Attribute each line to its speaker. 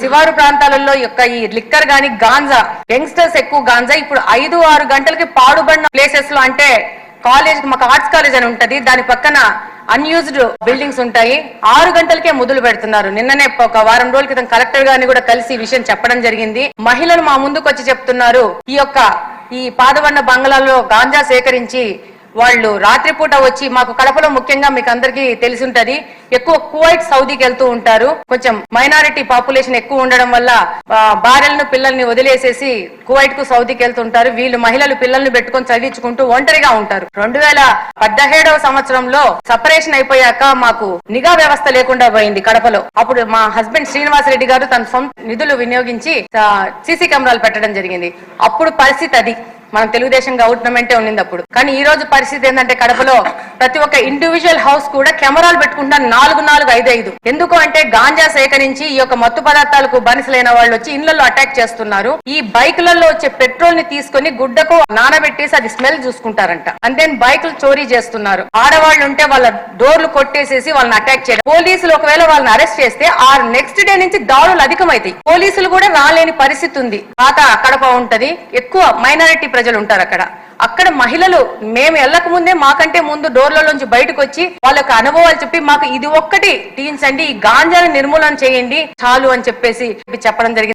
Speaker 1: శివారు ప్రాంతాలలో యొక్క ఈ లిక్కర్ గాని గాంజా యంగ్స్టర్స్ ఎక్కువ గాంజా. ఇప్పుడు ఐదు ఆరు గంటలకి పాడుబడిన ప్లేసెస్లో అంటే కాలేజ్ మాకు ఆర్ట్స్ కాలేజ్ అని ఉంటది. దాని పక్కన అన్యూజ్డ్ బిల్డింగ్స్ ఉంటాయి. ఆరు గంటలకే మొదలు పెడుతున్నారు. నిన్ననే ఒక వారం రోజుల క్రితం కలెక్టర్ గారిని కూడా కలిసి విషయం చెప్పడం జరిగింది. మహిళలు మా ముందుకు వచ్చి చెప్తున్నారు ఈ యొక్క ఈ పాదవన్న బంగ్లాలో గాంజా సేకరించి వాళ్ళు రాత్రిపూట వచ్చి మాకు కడపలో ముఖ్యంగా మీకు అందరికీ తెలిసి ఉంటది ఎక్కువ కువైట్ సౌదీకి వెళ్తూ ఉంటారు. కొంచెం మైనారిటీ పాపులేషన్ ఎక్కువ ఉండడం వల్ల భార్యలను పిల్లల్ని వదిలేసేసి కువైట్కు సౌదీకి వెళ్తుంటారు. వీళ్ళు మహిళలు పిల్లల్ని పెట్టుకొని చదివించుకుంటూ ఒంటరిగా ఉంటారు. రెండు వేల పద్దహేడవ సంవత్సరంలో సపరేషన్ అయిపోయాక మాకు నిఘా వ్యవస్థ లేకుండా పోయింది కడపలో. అప్పుడు మా హస్బెండ్ శ్రీనివాసరెడ్డి గారు తన సొంత నిధులు వినియోగించి సీసీ కెమెరాలు పెట్టడం జరిగింది. అప్పుడు పరిస్థితి అది. మనం తెలుగుదేశం గవర్నమెంటే ఉండింది అప్పుడు కానీ ఈ రోజు పరిస్థితి ఏంటంటే కడపలో ప్రతి ఒక్క ఇండివిజువల్ హౌస్ కూడా కెమెరాలు పెట్టుకుంటా నాలుగు నాలుగు ఐదు ఐదు. ఎందుకు అంటే గాంజా సేకరించి ఈ యొక్క మత్తు పదార్థాలకు బానిసలైన వాళ్ళు వచ్చి ఇళ్ళలో అటాక్ చేస్తున్నారు. ఈ బైకులలో వచ్చే పెట్రోల్ని తీసుకొని గుడ్డకు నానబెట్టేసి అది స్మెల్ చూసుకుంటారంట. అంతే బైకులు చోరీ చేస్తున్నారు. ఆడవాళ్ళు ఉంటే వాళ్ళ డోర్లు కొట్టేసేసి వాళ్ళని అటాక్ చేయడం. పోలీసులు ఒకవేళ వాళ్ళని అరెస్ట్ చేస్తే ఆ నెక్స్ట్ డే నుంచి దాడులు అధికమైతాయి. పోలీసులు కూడా రాలేని పరిస్థితి ఉంది. పాత కడప ఉంటది. ఎక్కువ మైనారిటీ ప్రజలు ఉంటారు అక్కడ అక్కడ మహిళలు మేము వెళ్ళక ముందే మాకంటే ముందు డోర్లలోంచి బయటకు వచ్చి వాళ్ళకి అనుభవాలు చెప్పి మాకు ఇది ఒక్కటి టీన్స్ అండి ఈ గాంజాను నిర్మూలన చేయండి చాలు అని చెప్పేసి చెప్పడం జరిగింది.